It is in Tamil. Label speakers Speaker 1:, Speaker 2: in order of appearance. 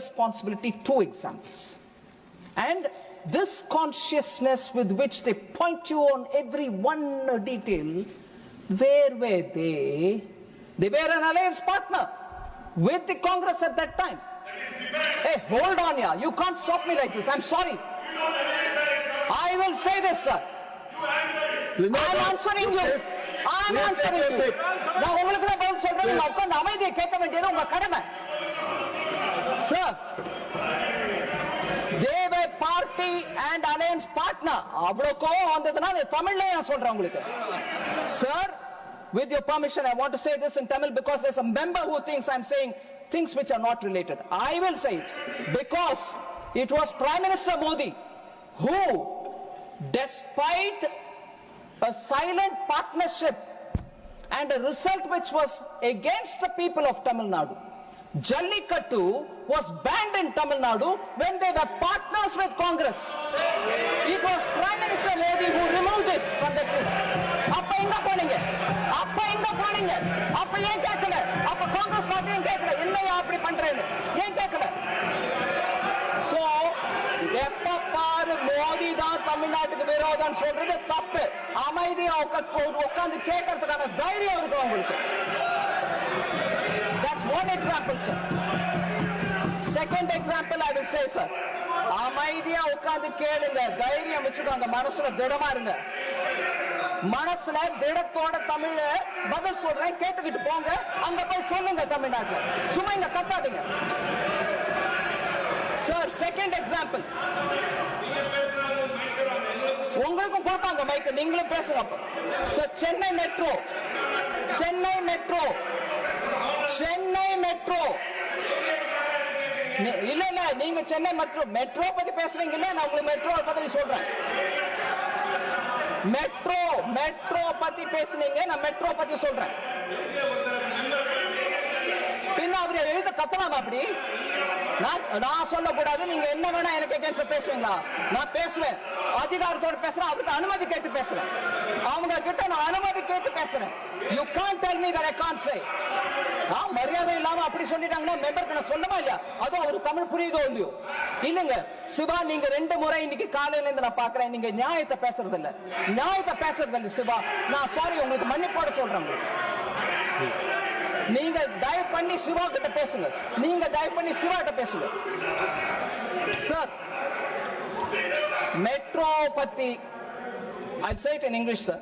Speaker 1: responsibility two examples. And this consciousness with which they point you on every one detail, where were they? They were an alliance partner with the Congress at that time. Hey, hold on, yeah. You can't stop me like this. I'm sorry. I will say this, sir. I'm answering you. I'm answering you. நான் உங்களுக்கு தான் பதில் சொல்றேன் நீங்க உட்கார்ந்து அமைதியை கேட்க வேண்டியது உங்க கடமை சார் தேவ பார்ட்டி அண்ட் அலையன்ஸ் பார்ட்னர் அவ்வளவு கோவம் வந்ததுன்னா நான் தமிழ்ல நான் சொல்றேன் உங்களுக்கு sir with your permission i want to say this in tamil because there's a member who thinks i'm saying things which are not related i will say it because it was prime minister modi who despite a silent partnership and a result which was against the people of Tamil Nadu. Jallikattu was banned in Tamil Nadu when they were partners with Congress. It was Prime Minister Lady who removed it from that list. அப்ப எங்க போனீங்க? அப்ப எங்க போனீங்க? அப்ப ஏன் கேட்கல? அப்ப காங்கிரஸ் பார்ட்டி ஏன் கேட்கல? என்னையா அப்படி பண்றேன்னு ஏன் கேட்கல? சோ எப்ப பாரு மோடி தான் தமிழ்நாட்டுக்கு விரோதம் சொல்றது தப்பு. அமைதியா உட்கார்ந்து கேட்கறதுக்கான தைரியம் இருக்கும் உங்களுக்கு one example, sir. Second example, I will say, sir. அமைதியா உட்கார்ந்து கேளுங்க தைரியம் வச்சுக்கோங்க மனசுல திடமா இருங்க. மனசுல திடத்தோட தமிழ பதில் சொல்றேன் கேட்டுக்கிட்டு போங்க அங்க போய் சொல்லுங்க தமிழ்நாட்டுல. சும்மா இங்க கத்தாதீங்க. சார் செகண்ட் எக்ஸாம்பிள் உங்களுக்கும் கொடுப்பாங்க மைக் நீங்களும் பேசுங்க sir Chennai metro Chennai metro Chennai metro. இல்ல இல்ல நீங்க சென்னை மெட்ரோ. மெட்ரோ பத்தி பேசுறீங்க இல்ல நான் உங்களுக்கு மெட்ரோ பத்தி சொல்றேன். மெட்ரோ மெட்ரோ பத்தி பேசுனீங்க நான் மெட்ரோ பத்தி சொல்றேன். பின்ன அவர் எழுத கத்தலாமா அப்படி? நான் நான் சொல்லக்கூடாது. நீங்க என்ன வேணா எனக்கு எகேன்ஸ்ட் பேசுவீங்களா? நான் பேசுவேன். அதிகாரத்தோட பேசுறேன். அவருக்கு அனுமதி கேட்டு பேசுறேன். அவங்க கிட்ட நான் அனுமதி கேட்டு பேசுறேன். You can tell me that I can say மரியாதை இல்லாம அப்படி சொல்லிட்டாங்கன்னா மெம்பருக்கு நான் சொல்லமா இல்லையா? அதுவும் அவர் தமிழ் புரியுதோ இல்லையோ? இல்லங்க. சிவா நீங்க ரெண்டு முறை இன்னைக்கு காலையில இருந்து நான் பாக்குறேன் நீங்க நியாயத்தை பேசுறது இல்ல. நியாயத்தை பேசுறது இல்ல சிவா. நான் சாரி உங்களுக்கு மன்னிப்போட சொல்றேன். நீங்க தயவு பண்ணி சிவா கிட்ட பேசுங்க. நீங்க தயவு பண்ணி சிவா கிட்ட பேசுங்க. சார் மெட்ரோ பத்தி I said it English sir.